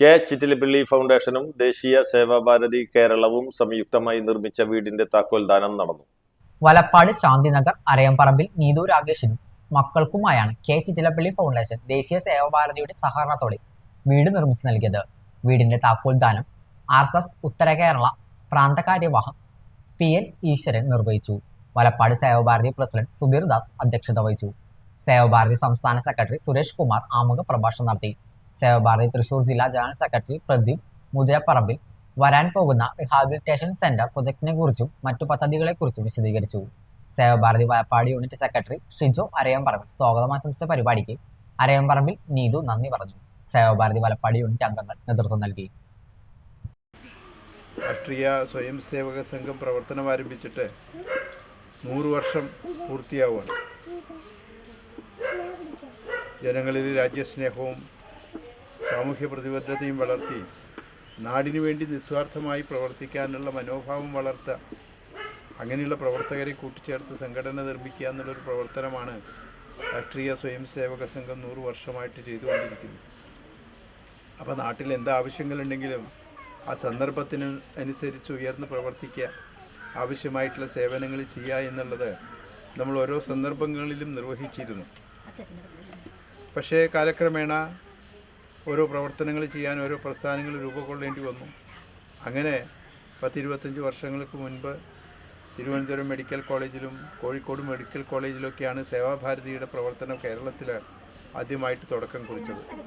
K Chittilappilly ഫൗണ്ടേഷനും ദേശീയ സേവാഭാരതി കേരളവും സംയുക്തമായി നിർമ്മിച്ച വീടിന്റെ താക്കോൽ ദാനം നടന്നു. വലപ്പാട് ശാന്തിനഗർ അരയംപറമ്പിൽ നീതു രാഗേഷിനും മക്കൾക്കുമായാണ് കെ ചിറ്റിലപ്പള്ളി ഫൗണ്ടേഷൻ ദേശീയ സേവാഭാരതിയുടെ സഹകരണത്തോടെ വീട് നിർമ്മിച്ചു നൽകിയത്. വീടിന്റെ താക്കോൽ ദാനം ആർ എസ് എസ് ഉത്തര കേരള പ്രാന്തകാര്യവാഹം പി എൻ ഈശ്വരൻ നിർവഹിച്ചു. വലപ്പാട് സേവാഭാരതി പ്രസിഡന്റ് സുധീർ ദാസ് അധ്യക്ഷത വഹിച്ചു. സേവാഭാരതി സംസ്ഥാന സെക്രട്ടറി സുരേഷ് കുമാർ ആമുഖ പ്രഭാഷണം നടത്തി. സേവാഭാരതി തൃശൂർ ജില്ലാ ജനറൽ സെക്രട്ടറി പ്രദീപ് മുതിരപ്പറമ്പിൽ വരാൻ പോകുന്ന റിഹാബിലിറ്റേഷൻ സെന്റർ പ്രൊജക്ടിനെ കുറിച്ചും മറ്റു പദ്ധതികളെ കുറിച്ചും വിശദീകരിച്ചു. സേവഭാരതി വയപ്പാട് യൂണിറ്റ് സെക്രട്ടറി ഷിജോ അരയംപറമ്പിൽ സ്വാഗതം ആശംസിച്ച പരിപാടിക്ക് അരയമ്പറമ്പിൽ നീതു നന്ദി പറഞ്ഞു. സേവഭാരതി വലപ്പാട് യൂണിറ്റ് അംഗങ്ങൾ നേതൃത്വം നൽകി. രാഷ്ട്രീയ സ്വയം സേവക സംഘം പ്രവർത്തനം ആരംഭിച്ചിട്ട് നൂറ് വർഷം പൂർത്തിയാവുകയാണ്. ജനങ്ങളിൽ രാജ്യസ്നേഹവും സാമൂഹ്യ പ്രതിബദ്ധതയും വളർത്തി നാടിനു വേണ്ടി നിസ്വാർത്ഥമായി പ്രവർത്തിക്കാനുള്ള മനോഭാവം വളർത്തുക അങ്ങനെയുള്ള പ്രവർത്തകരെ കൂട്ടിച്ചേർത്ത് സംഘടന നിർമ്മിക്കുക എന്നുള്ളൊരു പ്രവർത്തനമാണ് രാഷ്ട്രീയ സ്വയം സേവക സംഘം നൂറ് വർഷമായിട്ട് ചെയ്തുകൊണ്ടിരിക്കുന്നത്. അപ്പോൾ നാട്ടിൽ എന്ത് ആവശ്യങ്ങളുണ്ടെങ്കിലും ആ സന്ദർഭത്തിന് അനുസരിച്ച് ഉയർന്ന് പ്രവർത്തിക്കുക ആവശ്യമായിട്ടുള്ള സേവനങ്ങൾ ചെയ്യുക എന്നുള്ളത് നമ്മൾ ഓരോ സന്ദർഭങ്ങളിലും നിർവഹിച്ചിരുന്നു. പക്ഷേ കാലക്രമേണ ഓരോ പ്രവർത്തനങ്ങൾ ചെയ്യാൻ ഓരോ പ്രസ്ഥാനങ്ങൾ രൂപക്കൊള്ളേണ്ടി വന്നു. അങ്ങനെ പത്തിരുപത്തഞ്ച് വർഷങ്ങൾക്ക് മുൻപ് തിരുവനന്തപുരം മെഡിക്കൽ കോളേജിലും കോഴിക്കോട് മെഡിക്കൽ കോളേജിലൊക്കെയാണ് സേവാഭാരതിയുടെ പ്രവർത്തനം കേരളത്തിൽ ആദ്യമായിട്ട് തുടക്കം കുറിച്ചത്.